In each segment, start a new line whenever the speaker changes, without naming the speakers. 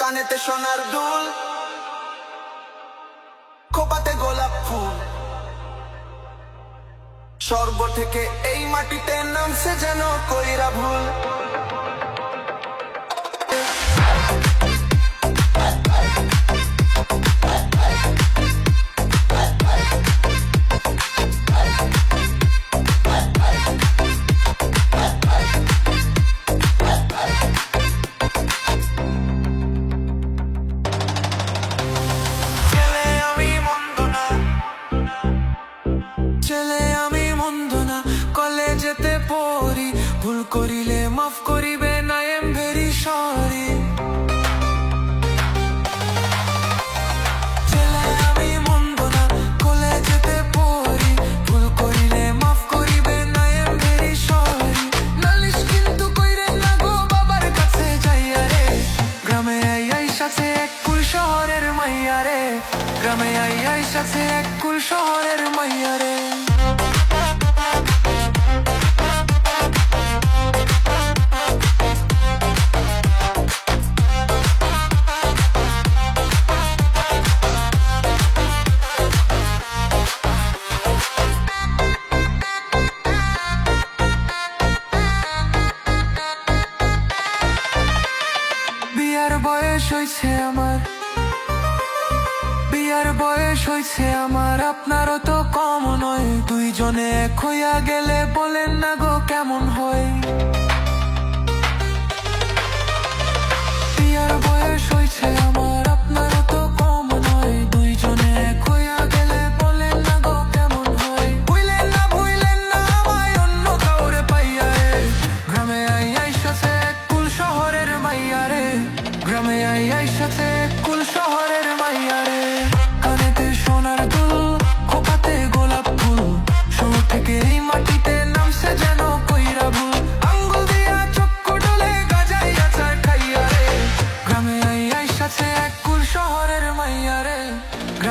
কানেতে সোনার দুল খোপাতে গোলাপ ফুল। সর্ব থেকে এই মাটিতে নামছে যেন কইরা ভুল। কলেজেতে পড়ি। ভুল করিলে মাফ করিবে না এম ভেরি সরি গ্রামে আই আই সাথে এক কুল শহরের মাইয়া রে। হয়েছে আমার। বিয়ার বয়স হয়েছে আমার, আপনারও তো কম নয়। দুইজনে এক হইয়া গেলে বলেন না গো কেমন হয়।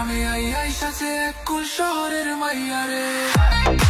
গ্রামে আই আই সাথে এক কুল শহরের মাইয়া রে।